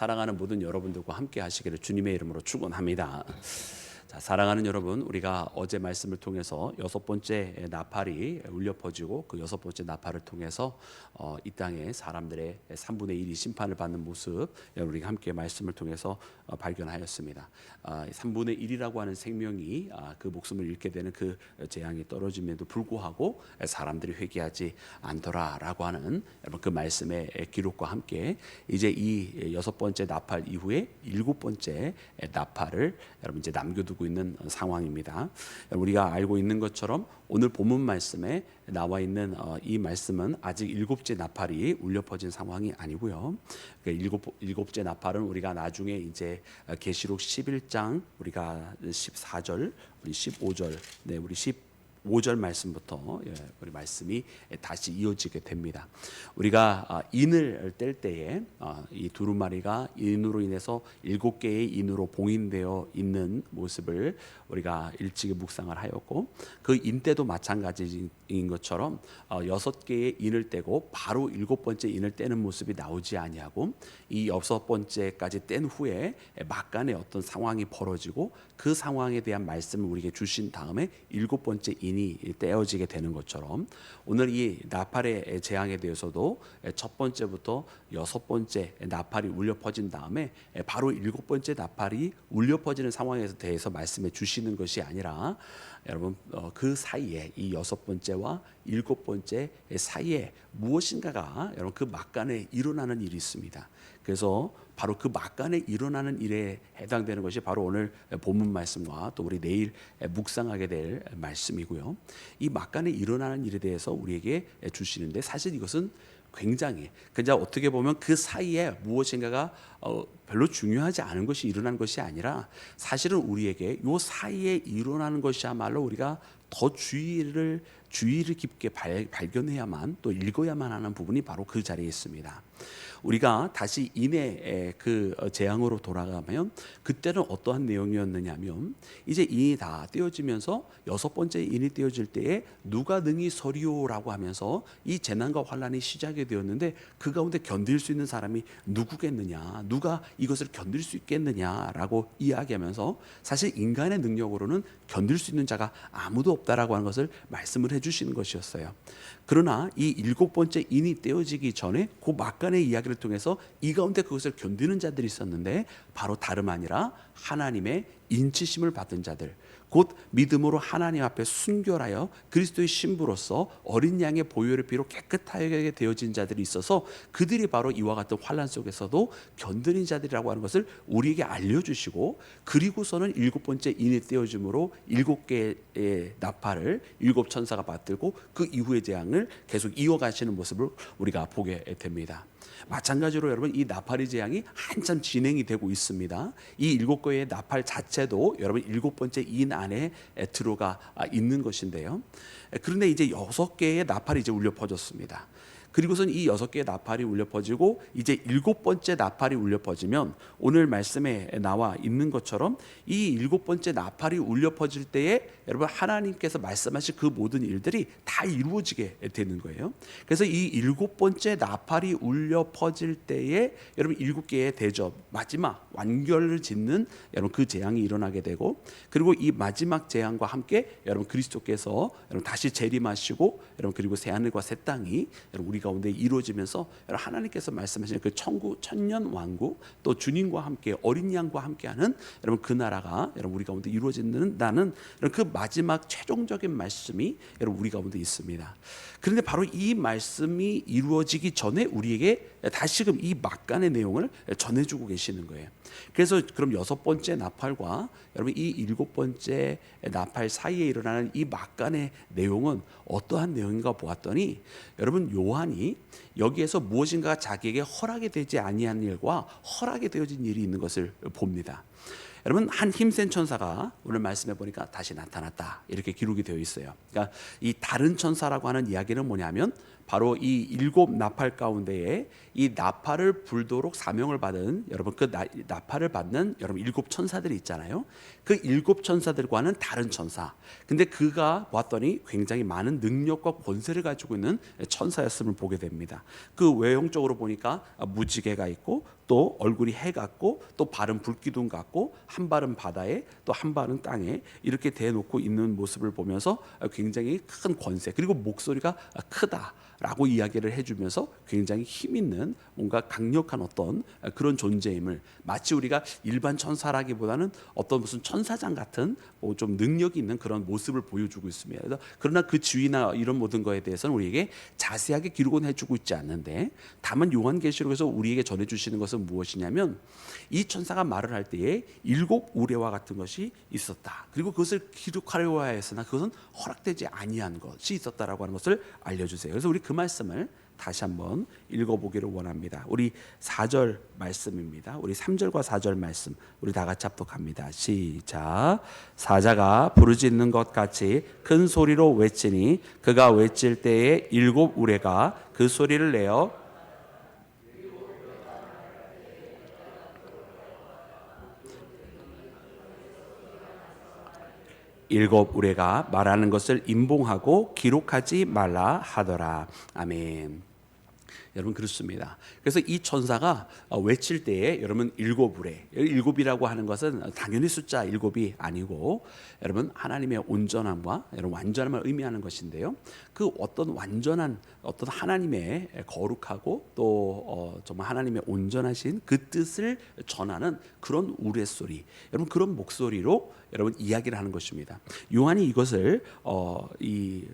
사랑하는 모든 여러분들과 함께 하시기를 주님의 이름으로 축원합니다. 자, 사랑하는 여러분, 우리가 어제 말씀을 통해서 여섯 번째 나팔이 울려 퍼지고 그 여섯 번째 나팔을 통해서 어, 이 땅에 사람들의 3분의 1이 심판을 받는 모습 우리가 함께 말씀을 통해서 어, 발견하였습니다. 아, 3분의 1이라고 하는 생명이 아, 그 목숨을 잃게 되는 그 재앙이 떨어짐에도 불구하고 사람들이 회개하지 않더라라고 하는 여러분 그 말씀의 기록과 함께 이제 이 여섯 번째 나팔 이후에 일곱 번째 나팔을 여러분 이제 남겨두고 있는 상황입니다. 우리가 알고 있는 것처럼 오늘 본문 말씀에 나와 있는 어, 이 말씀은 아직 일곱째 나팔이 울려 퍼진 상황이 아니고요. 그러니까 일곱 일곱째 나팔은 우리가 나중에 이제 계시록 11장 우리가 14절, 우리 15절, 네 우리 10 5절 말씀부터 예, 우리 말씀이 다시 이어지게 됩니다. 우리가 아, 인을 뗄 때에 아, 이 두루마리가 인으로 인해서 일곱 개의 인으로 봉인되어 있는 모습을 우리가 일찍이 묵상을 하였고 그 인 때도 마찬가지인 것처럼 어, 여섯 개의 인을 떼고 바로 일곱 번째 인을 떼는 모습이 나오지 아니하고 이 여섯 번째까지 뗀 후에 막간에 어떤 상황이 벌어지고 그 상황에 대한 말씀을 우리에게 주신 다음에 일곱 번째 인이 떼어지게 되는 것처럼 오늘 이 나팔의 재앙에 대해서도 첫 번째부터 여섯 번째 나팔이 울려 퍼진 다음에 바로 일곱 번째 나팔이 울려 퍼지는 상황에 대해서 말씀해 주시는 것이 아니라 여러분 어, 그 사이에 이 여섯 번째와 일곱 번째 사이에 무엇인가가 여러분 그 막간에 일어나는 일이 있습니다. 그래서 바로 그 막간에 일어나는 일에 해당되는 것이 바로 오늘 본문 말씀과 또 우리 내일 묵상하게 될 말씀이고요. 이 막간에 일어나는 일에 대해서 우리에게 주시는데 사실 이것은 굉장히 그냥 어떻게 보면 그 사이에 무엇인가가 어, 별로 중요하지 않은 것이 일어난 것이 아니라 사실은 우리에게 요 사이에 일어나는 것이야말로 우리가 더 주의를 주의를 깊게 발, 발견해야만 또 읽어야만 하는 부분이 바로 그 자리에 있습니다. 우리가 다시 인의 그 재앙으로 돌아가면 그때는 어떠한 내용이었느냐면 이제 인이 다 떼어지면서 여섯 번째 인이 떼어질 때에 누가 능히 서리오라고 하면서 이 재난과 환란이 시작이 되었는데 그 가운데 견딜 수 있는 사람이 누구겠느냐 누가 이것을 견딜 수 있겠느냐라고 이야기하면서 사실 인간의 능력으로는 견딜 수 있는 자가 아무도 없다라고 하는 것을 말씀을 해주시는 것이었어요. 그러나 이 일곱 번째 인이 떼어지기 전에 그 막간의 이야기를 통해서 이 가운데 그것을 견디는 자들이 있었는데 바로 다름 아니라 하나님의 인치심을 받은 자들 곧 믿음으로 하나님 앞에 순결하여 그리스도의 신부로서 어린 양의 보혈의 피로 깨끗하게 되어진 자들이 있어서 그들이 바로 이와 같은 환란 속에서도 견디는 자들이라고 하는 것을 우리에게 알려주시고 그리고서는 일곱 번째 인이 떼어짐으로 일곱 개의 나팔을 일곱 천사가 받들고 그 이후의 재앙을 계속 이어가시는 모습을 우리가 보게 됩니다. 마찬가지로 여러분 이 나팔의 재앙이 한참 진행이 되고 있습니다. 이 일곱 개의 나팔 자체도 여러분 일곱 번째 인 안에 들어가 있는 것인데요. 그런데 이제 여섯 개의 나팔이 이제 울려 퍼졌습니다. 그리고선 이 여섯 개의 나팔이 울려 퍼지고 이제 일곱 번째 나팔이 울려 퍼지면 오늘 말씀에 나와 있는 것처럼 이 일곱 번째 나팔이 울려 퍼질 때에 여러분 하나님께서 말씀하신 그 모든 일들이 다 이루어지게 되는 거예요. 그래서 이 일곱 번째 나팔이 울려 퍼질 때에 여러분 일곱 개의 대접 마지막 완결을 짓는 여러분 그 재앙이 일어나게 되고 그리고 이 마지막 재앙과 함께 여러분 그리스도께서 여러분 다시 재림하시고 여러분 그리고 새 하늘과 새 땅이 여러분 우리 가운데 이루어지면서 하나님께서 말씀하시는 그 천국 천년 왕국 또 주님과 함께 어린 양과 함께하는 여러분 그 나라가 여러분 우리 가운데 이루어진다는 그 마지막 최종적인 말씀이 여러분 우리 가운데 있습니다. 그런데 바로 이 말씀이 이루어지기 전에 우리에게 다시금 이 막간의 내용을 전해주고 계시는 거예요. 그래서 그럼 여섯 번째 나팔과 여러분 이 일곱 번째 나팔 사이에 일어나는 이 막간의 내용은 어떠한 내용인가 보았더니 여러분 요한 이 여기에서 무엇인가 자기에게 허락이 되지 아니한 일과 허락이 되어진 일이 있는 것을 봅니다. 여러분 한 힘센 천사가 오늘 말씀해 보니까 다시 나타났다 이렇게 기록이 되어 있어요. 그러니까 이 다른 천사라고 하는 이야기는 뭐냐면 바로 이 일곱 나팔 가운데에 이 나팔을 불도록 사명을 받은 여러분 그 나, 나팔을 받는 여러분 일곱 천사들이 있잖아요. 그 일곱 천사들과는 다른 천사. 근데 그가 보았더니 굉장히 많은 능력과 권세를 가지고 있는 천사였음을 보게 됩니다. 그 외형적으로 보니까 무지개가 있고 또 얼굴이 해 같고 또 발은 불기둥 같고 한 발은 바다에 또 한 발은 땅에 이렇게 대놓고 있는 모습을 보면서 굉장히 큰 권세 그리고 목소리가 크다 라고 이야기를 해주면서 굉장히 힘 있는 뭔가 강력한 어떤 그런 존재임을 마치 우리가 일반 천사라기보다는 어떤 무슨 천사장 같은 뭐 좀 능력이 있는 그런 모습을 보여주고 있습니다. 그래서 그러나 그 지위나 이런 모든 거에 대해서는 우리에게 자세하게 기록은 해주고 있지 않는데 다만 요한계시록에서 우리에게 전해주시는 것은 무엇이냐면 이 천사가 말을 할 때에 일곱 우레와 같은 것이 있었다. 그리고 그것을 기록하려 하였으나 그것은 허락되지 아니한 것이 있었다라고 하는 것을 알려주세요. 그래서 우리 그 말씀을 다시 한번 읽어보기를 원합니다. 우리 4절 말씀입니다. 우리 3절과 4절 말씀 우리 다 같이 합독합니다. 시작. 사자가 부르짖는 것 같이 큰 소리로 외치니 그가 외칠 때에 일곱 우레가 그 소리를 내어 일곱 우레가 말하는 것을 임봉하고 기록하지 말라 하더라. 아멘. 여러분 그렇습니다. 그래서 이 천사가 어, 외칠 때에 여러분 일곱 우레 일곱이라고 하는 것은 당연히 숫자 일곱이 아니고 여러분 하나님의 온전함과 여러분 완전함을 의미하는 것인데요. 그 어떤 완전한 어떤 하나님의 거룩하고 또 어, 정말 하나님의 온전하신 그 뜻을 전하는 그런 우레 소리 여러분 그런 목소리로 여러분 이야기를 하는 것입니다. 요한이 이것을 어, 이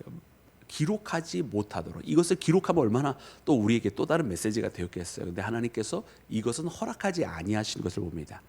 기록하지 못하도록 이것을 기록하면 얼마나 또 우리에게 또 다른 메시지가 되었겠어요. 근데 하나님께서 이것은 허락하지 아니하신 것을 봅니다.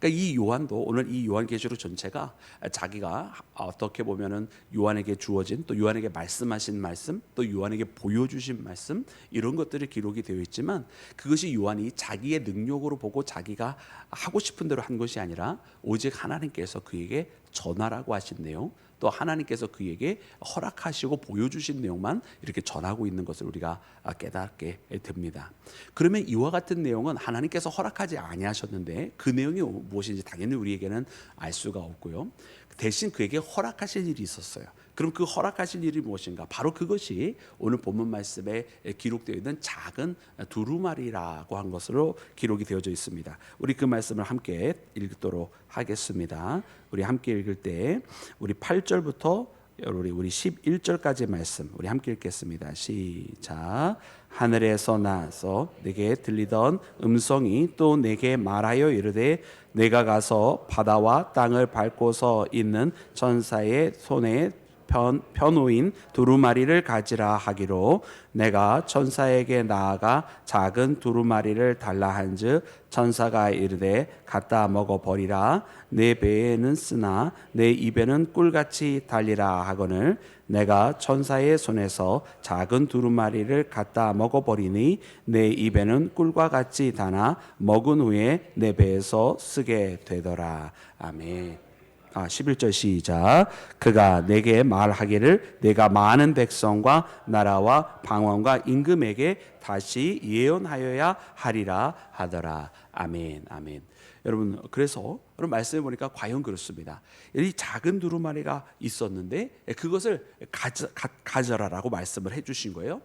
그러니까 이 요한도 오늘 이 요한계시록 전체가 자기가 어떻게 보면은 요한에게 주어진 또 요한에게 말씀하신 말씀 또 요한에게 보여주신 말씀 이런 것들이 기록이 되어 있지만 그것이 요한이 자기의 능력으로 보고 자기가 하고 싶은 대로 한 것이 아니라 오직 하나님께서 그에게 전하라고 하신 내용 또 하나님께서 그에게 허락하시고 보여주신 내용만 이렇게 전하고 있는 것을 우리가 깨닫게 됩니다. 그러면 이와 같은 내용은 하나님께서 허락하지 아니하셨는데 그 내용이 무엇인지 당연히 우리에게는 알 수가 없고요. 대신 그에게 허락하실 일이 있었어요. 그럼 그 허락하실 일이 무엇인가? 바로 그것이 오늘 본문 말씀에 기록되어 있는 작은 두루마리라고 한 것으로 기록이 되어져 있습니다. 우리 그 말씀을 함께 읽도록 하겠습니다. 우리 함께 읽을 때 우리 8절부터 우리 우리 11절까지 말씀 우리 함께 읽겠습니다. 시작. 하늘에서 나서 내게 들리던 음성이 또 내게 말하여 이르되 내가 가서 바다와 땅을 밟고서 있는 천사의 손에 편, 편호인 두루마리를 가지라 하기로 내가 천사에게 나아가 작은 두루마리를 달라 한즉 천사가 이르되 갖다 먹어 버리라 내 배에는 쓰나 내 입에는 꿀같이 달리라 하거늘 내가 천사의 손에서 작은 두루마리를 갖다 먹어 버리니 내 입에는 꿀과 같이 다나 먹은 후에 내 배에서 쓰게 되더라 아멘. 아, 11절 시작. 그가 내게 말하기를 내가 많은 백성과 나라와 방언과 임금에게 다시 예언하여야 하리라 하더라. 아멘. 아멘. 여러분 그래서 여러분 말씀해 보니까 과연 그렇습니다. 이 작은 두루마리가 있었는데 그것을 가져, 가, 가져라라고 말씀을 해 주신 거예요.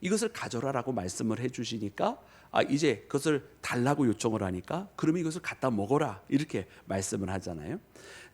이것을 가져라라고 말씀을 해 주시니까 아 이제 그것을 달라고 요청을 하니까 그러면 이것을 갖다 먹어라 이렇게 말씀을 하잖아요.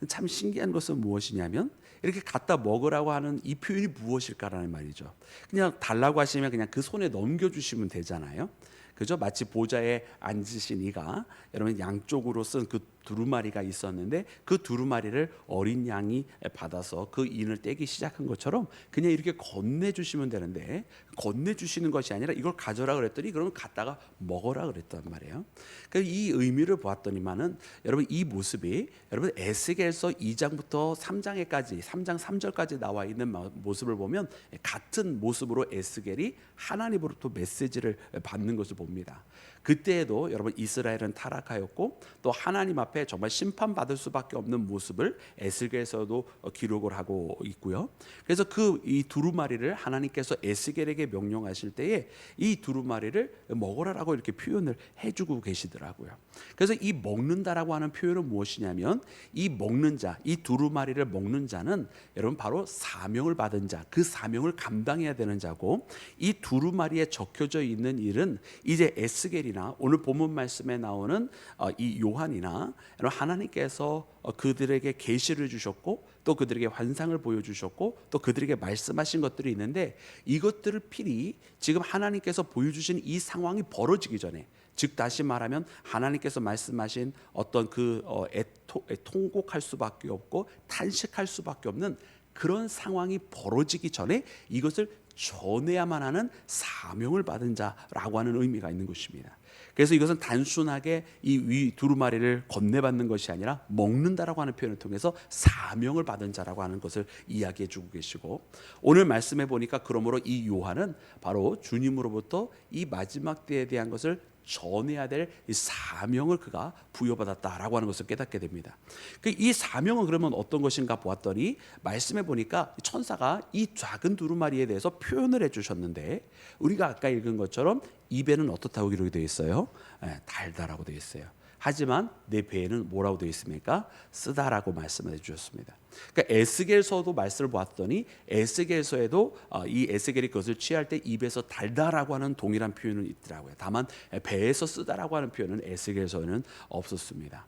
참 신기한 것은 무엇이냐면 이렇게 갖다 먹으라고 하는 이 표현이 무엇일까라는 말이죠. 그냥 달라고 하시면 그냥 그 손에 넘겨주시면 되잖아요. 그죠? 마치 보좌에 앉으신 이가 여러분 양쪽으로 쓴 그 두루마리가 있었는데 그 두루마리를 어린 양이 받아서 그 인을 떼기 시작한 것처럼 그냥 이렇게 건네 주시면 되는데 건네 주시는 것이 아니라 이걸 가져라 그랬더니 그러면 갖다가 먹어라 그랬단 말이에요. 그러니까 이 의미를 보았더니만은 여러분 이 모습이 여러분 에스겔서 2장부터 3장에까지 3장 3절까지 나와 있는 모습을 보면 같은 모습으로 에스겔이 하나님으로부터 메시지를 받는 것을 봅니다. 그때에도 여러분 이스라엘은 타락하였고 또 하나님 앞에 정말 심판받을 수밖에 없는 모습을 에스겔에서도 어, 기록을 하고 있고요. 그래서 그 이 두루마리를 하나님께서 에스겔에게 명령하실 때에 이 두루마리를 먹으라라고 이렇게 표현을 해주고 계시더라고요. 그래서 이 먹는다라고 하는 표현은 무엇이냐면 이 먹는 자, 이 두루마리를 먹는 자는 여러분 바로 사명을 받은 자, 그 사명을 감당해야 되는 자고 이 두루마리에 적혀져 있는 일은 이제 에스겔이나 오늘 본문 말씀에 나오는 어, 이 요한이나 하나님께서 어, 그들에게 계시를 주셨고 또 그들에게 환상을 보여주셨고 또 그들에게 말씀하신 것들이 있는데 이것들을 필히 지금 하나님께서 보여주신 이 상황이 벌어지기 전에 즉 다시 말하면 하나님께서 말씀하신 어떤 그 어, 애토, 애, 통곡할 수밖에 없고 탄식할 수밖에 없는 그런 상황이 벌어지기 전에 이것을 전해야만 하는 사명을 받은 자라고 하는 의미가 있는 것입니다. 그래서 이것은 단순하게 이 위 두루마리를 건네받는 것이 아니라 먹는다라고 하는 표현을 통해서 사명을 받은 자라고 하는 것을 이야기해 주고 계시고 오늘 말씀해 보니까 그러므로 이 요한은 바로 주님으로부터 이 마지막 때에 대한 것을 전해야 될 이 사명을 그가 부여받았다라고 하는 것을 깨닫게 됩니다. 그이 사명은 그러면 어떤 것인가 보았더니 말씀해 보니까 천사가 이 작은 두루마리에 대해서 표현을 해 주셨는데 우리가 아까 읽은 것처럼 입에는 어떻다고 기록이 되어 있어요? 예, 달다라고 되어 있어요. 하지만 내 배에는 뭐라고 되어 있습니까? 쓰다라고 말씀을 해주셨습니다. 그러니까 에스겔서도 말씀을 보았더니 에스겔서에도 어, 이 에스겔이 그것을 취할 때 입에서 달다라고 하는 동일한 표현은 있더라고요. 다만 배에서 쓰다라고 하는 표현은 에스겔서에는 없었습니다.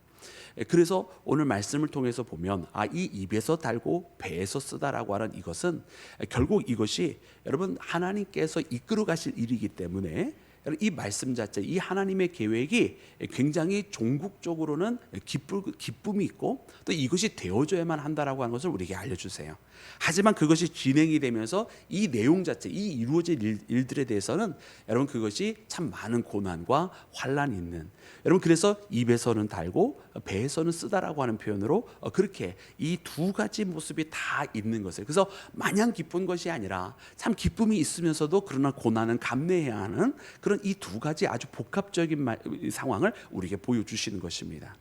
예, 그래서 오늘 말씀을 통해서 보면 아 이 입에서 달고 배에서 쓰다라고 하는 이것은 결국 이것이 여러분 하나님께서 이끌어 가실 일이기 때문에 이 말씀 자체, 이 하나님의 계획이 굉장히 종국적으로는 기쁨, 기쁨이 있고 또 이것이 되어져야만 한다라고 하는 것을 우리에게 알려주세요. 하지만 그것이 진행이 되면서 이 내용 자체, 이 이루어질 일, 일들에 대해서는 여러분 그것이 참 많은 고난과 환란이 있는 여러분 그래서 입에서는 달고 배에서는 쓰다라고 하는 표현으로 어, 그렇게 이 두 가지 모습이 다 있는 것을 그래서 마냥 기쁜 것이 아니라 참 기쁨이 있으면서도 그러나 고난은 감내해야 하는 그런 이 두 가지 아주 복합적인 말, 상황을 우리에게 보여주시는 것입니다.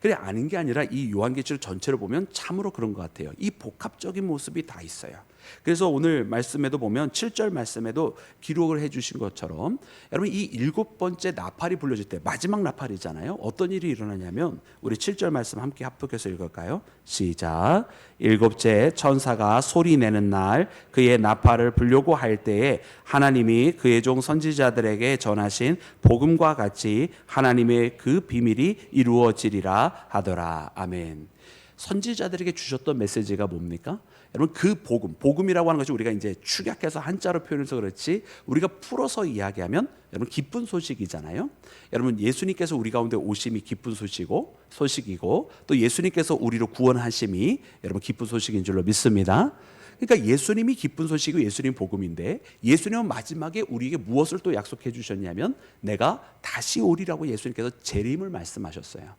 그래 아닌 게 아니라 이 요한계시록 전체를 보면 참으로 그런 것 같아요. 이 복합적인 모습이 다 있어요. 그래서 오늘 말씀에도 보면 7절 말씀에도 기록을 해 주신 것처럼 여러분 이 일곱 번째 나팔이 불려질 때 마지막 나팔이잖아요. 어떤 일이 일어나냐면 우리 7절 말씀 함께 합독해서 읽을까요? 시작. 일곱째 천사가 소리 내는 날 그의 나팔을 불려고 할 때에 하나님이 그의 종 선지자들에게 전하신 복음과 같이 하나님의 그 비밀이 이루어지리라 하더라. 아멘. 선지자들에게 주셨던 메시지가 뭡니까? 여러분 그 복음, 복음이라고 하는 것이 우리가 이제 축약해서 한자로 표현해서 그렇지 우리가 풀어서 이야기하면 여러분 기쁜 소식이잖아요. 여러분 예수님께서 우리 가운데 오심이 기쁜 소식이고 소식이고 또 예수님께서 우리로 구원하심이 여러분 기쁜 소식인 줄로 믿습니다. 그러니까 예수님이 기쁜 소식이 예수님 복음인데 예수님은 마지막에 우리에게 무엇을 또 약속해 주셨냐면 내가 다시 오리라고 예수님께서 재림을 말씀하셨어요.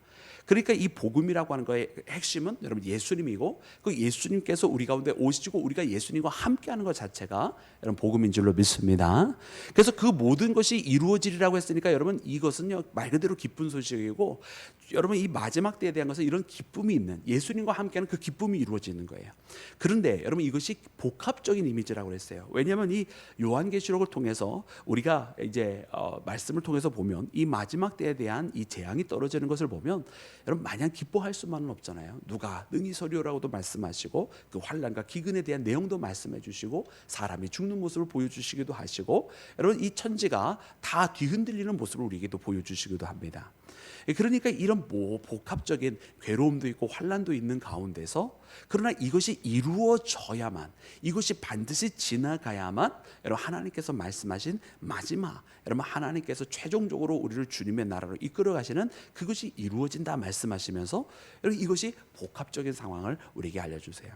그러니까 이 복음이라고 하는 거의 핵심은 여러분 예수님이고 그 예수님께서 우리 가운데 오시고 우리가 예수님과 함께하는 것 자체가 여러분 복음인 줄로 믿습니다. 그래서 그 모든 것이 이루어지리라고 했으니까 여러분 이것은요 말 그대로 기쁜 소식이고 여러분 이 마지막 때에 대한 것은 이런 기쁨이 있는 예수님과 함께하는 그 기쁨이 이루어지는 거예요. 그런데 여러분 이것이 복합적인 이미지라고 그랬어요. 왜냐하면 이 요한계시록을 통해서 우리가 이제 어, 말씀을 통해서 보면 이 마지막 때에 대한 이 재앙이 떨어지는 것을 보면 여러분 마냥 기뻐할 수만은 없잖아요. 누가 능히 서리오라고도 말씀하시고 그 환란과 기근에 대한 내용도 말씀해 주시고 사람이 죽는 모습을 보여주시기도 하시고 여러분 이 천지가 다 뒤흔들리는 모습을 우리에게도 보여주시기도 합니다. 그러니까 이런 뭐 복합적인 괴로움도 있고 환란도 있는 가운데서 그러나 이것이 이루어져야만 이것이 반드시 지나가야만 여러분 하나님께서 말씀하신 마지막 여러분 하나님께서 최종적으로 우리를 주님의 나라로 이끌어 가시는 그것이 이루어진다 말씀하시면서 여러분 이것이 복합적인 상황을 우리에게 알려 주세요.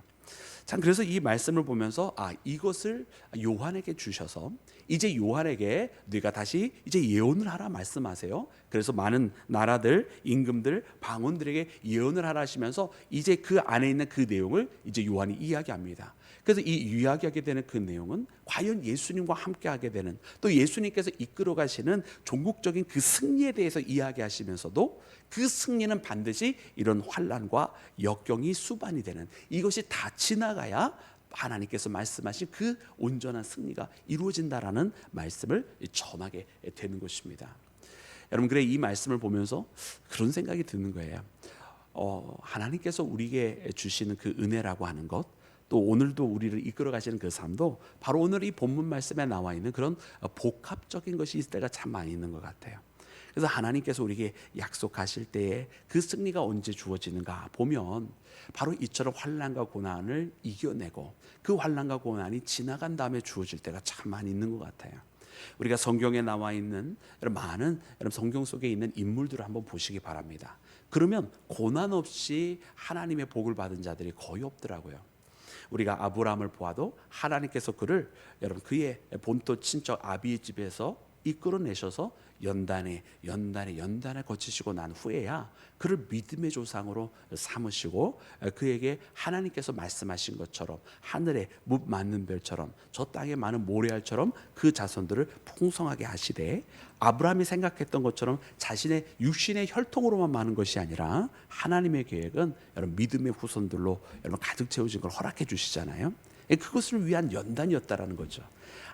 참 그래서 이 말씀을 보면서 아 이것을 요한에게 주셔서 이제 요한에게 네가 다시 이제 예언을 하라 말씀하세요. 그래서 많은 나라들, 임금들, 방언들에게 예언을 하라 하시면서 이제 그 안에 있는 그 내용을 이제 요한이 이야기합니다. 그래서 이 이야기하게 되는 그 내용은 과연 예수님과 함께 하게 되는 또 예수님께서 이끌어 가시는 종국적인 그 승리에 대해서 이야기하시면서도 그 승리는 반드시 이런 환란과 역경이 수반이 되는 이것이 다 지나가야 하나님께서 말씀하신 그 온전한 승리가 이루어진다라는 말씀을 전하게 되는 것입니다. 여러분 그래 이 말씀을 보면서 그런 생각이 드는 거예요. 어, 하나님께서 우리에게 주시는 그 은혜라고 하는 것, 또 오늘도 우리를 이끌어 가시는 그 삶도 바로 오늘 이 본문 말씀에 나와 있는 그런 복합적인 것이 있을 때가 참 많이 있는 것 같아요. 그래서 하나님께서 우리에게 약속하실 때에 그 승리가 언제 주어지는가 보면 바로 이처럼 환란과 고난을 이겨내고 그 환란과 고난이 지나간 다음에 주어질 때가 참 많이 있는 것 같아요. 우리가 성경에 나와 있는 많은 여러분 성경 속에 있는 인물들을 한번 보시기 바랍니다. 그러면 고난 없이 하나님의 복을 받은 자들이 거의 없더라고요. 우리가 아브라함을 보아도 하나님께서 그를 여러분 그의 본토 친척 아비의 집에서 이끌어내셔서 연단에 연단에 연단에 거치시고 난 후에야 그를 믿음의 조상으로 삼으시고 그에게 하나님께서 말씀하신 것처럼 하늘에 못 맞는 별처럼 저 땅에 많은 모래알처럼 그 자손들을 풍성하게 하시되 아브라함이 생각했던 것처럼 자신의 육신의 혈통으로만 많은 것이 아니라 하나님의 계획은 여러분 믿음의 후손들로 여러분 가득 채워진 걸 허락해 주시잖아요. 그것을 위한 연단이었다라는 거죠.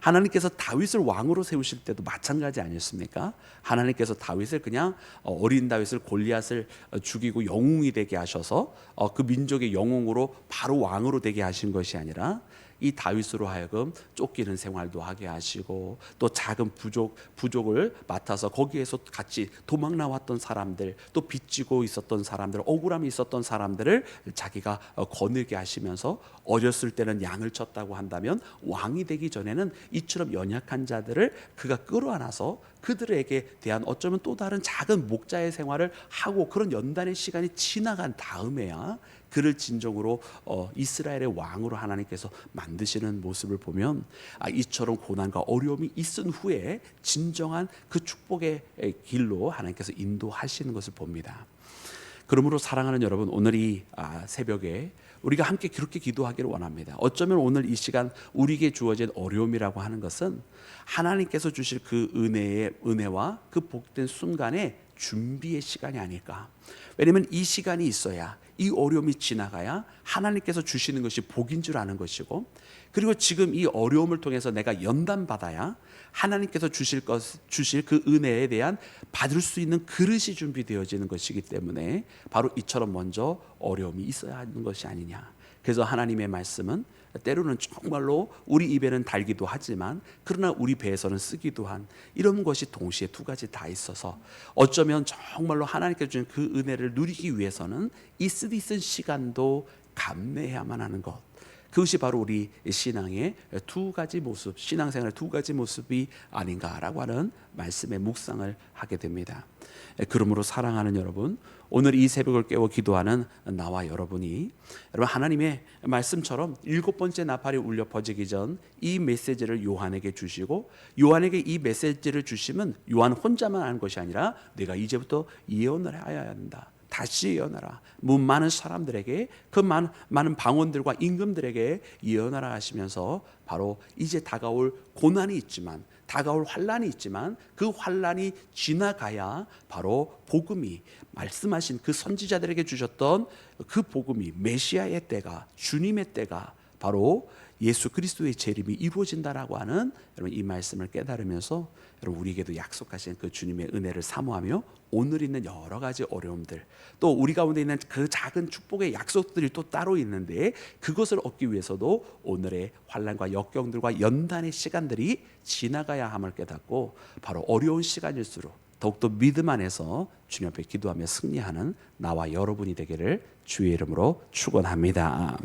하나님께서 다윗을 왕으로 세우실 때도 마찬가지 아니었습니까? 하나님께서 다윗을 그냥 어, 어린 다윗을 골리앗을 어, 죽이고 영웅이 되게 하셔서 어, 그 민족의 영웅으로 바로 왕으로 되게 하신 것이 아니라 이 다윗으로 하여금 쫓기는 생활도 하게 하시고 또 작은 부족 부족을 맡아서 거기에서 같이 도망 나왔던 사람들 또 빚지고 있었던 사람들 억울함이 있었던 사람들을 자기가 거느게 하시면서 어렸을 때는 양을 쳤다고 한다면 왕이 되기 전에는 이처럼 연약한 자들을 그가 끌어안아서 그들에게 대한 어쩌면 또 다른 작은 목자의 생활을 하고 그런 연단의 시간이 지나간 다음에야 그를 진정으로 어, 이스라엘의 왕으로 하나님께서 만드시는 모습을 보면 아, 이처럼 고난과 어려움이 있은 후에 진정한 그 축복의 길로 하나님께서 인도하시는 것을 봅니다. 그러므로 사랑하는 여러분 오늘 이 아, 새벽에 우리가 함께 그렇게 기도하기를 원합니다. 어쩌면 오늘 이 시간 우리에게 주어진 어려움이라고 하는 것은 하나님께서 주실 그 은혜의 은혜와 그 복된 순간에 준비의 시간이 아닐까. 왜냐하면 이 시간이 있어야 이 어려움이 지나가야 하나님께서 주시는 것이 복인 줄 아는 것이고 그리고 지금 이 어려움을 통해서 내가 연단 받아야 하나님께서 주실 것 주실 그 은혜에 대한 받을 수 있는 그릇이 준비되어지는 것이기 때문에 바로 이처럼 먼저 어려움이 있어야 하는 것이 아니냐. 그래서 하나님의 말씀은 때로는 정말로 우리 입에는 달기도 하지만 그러나 우리 배에서는 쓰기도 한 이런 것이 동시에 두 가지 다 있어서 어쩌면 정말로 하나님께 주신 그 은혜를 누리기 위해서는 이 쓰디 쓴 시간도 감내해야만 하는 것. 그것이 바로 우리 신앙의 두 가지 모습, 신앙생활의 두 가지 모습이 아닌가라고 하는 말씀의 묵상을 하게 됩니다. 그러므로 사랑하는 여러분, 오늘 이 새벽을 깨워 기도하는 나와 여러분이 여러분 하나님의 말씀처럼 일곱 번째 나팔이 울려 퍼지기 전 이 메시지를 요한에게 주시고 요한에게 이 메시지를 주시면 요한 혼자만 하는 것이 아니라 내가 이제부터 예언을 해야 한다. 다시 예언하라. 많은 사람들에게 그 많은, 많은 방언들과 임금들에게 예언하라 하시면서 바로 이제 다가올 고난이 있지만 다가올 환란이 있지만 그 환란이 지나가야 바로 복음이 말씀하신 그 선지자들에게 주셨던 그 복음이 메시아의 때가 주님의 때가 바로 예수 그리스도의 재림이 이루어진다라고 하는 여러분 이 말씀을 깨달으면서 여러분 우리에게도 약속하신 그 주님의 은혜를 사모하며 오늘 있는 여러 가지 어려움들 또 우리 가운데 있는 그 작은 축복의 약속들이 또 따로 있는데 그것을 얻기 위해서도 오늘의 환란과 역경들과 연단의 시간들이 지나가야 함을 깨닫고 바로 어려운 시간일수록 더욱더 믿음 안에서 주님 앞에 기도하며 승리하는 나와 여러분이 되기를 주의 이름으로 축원합니다.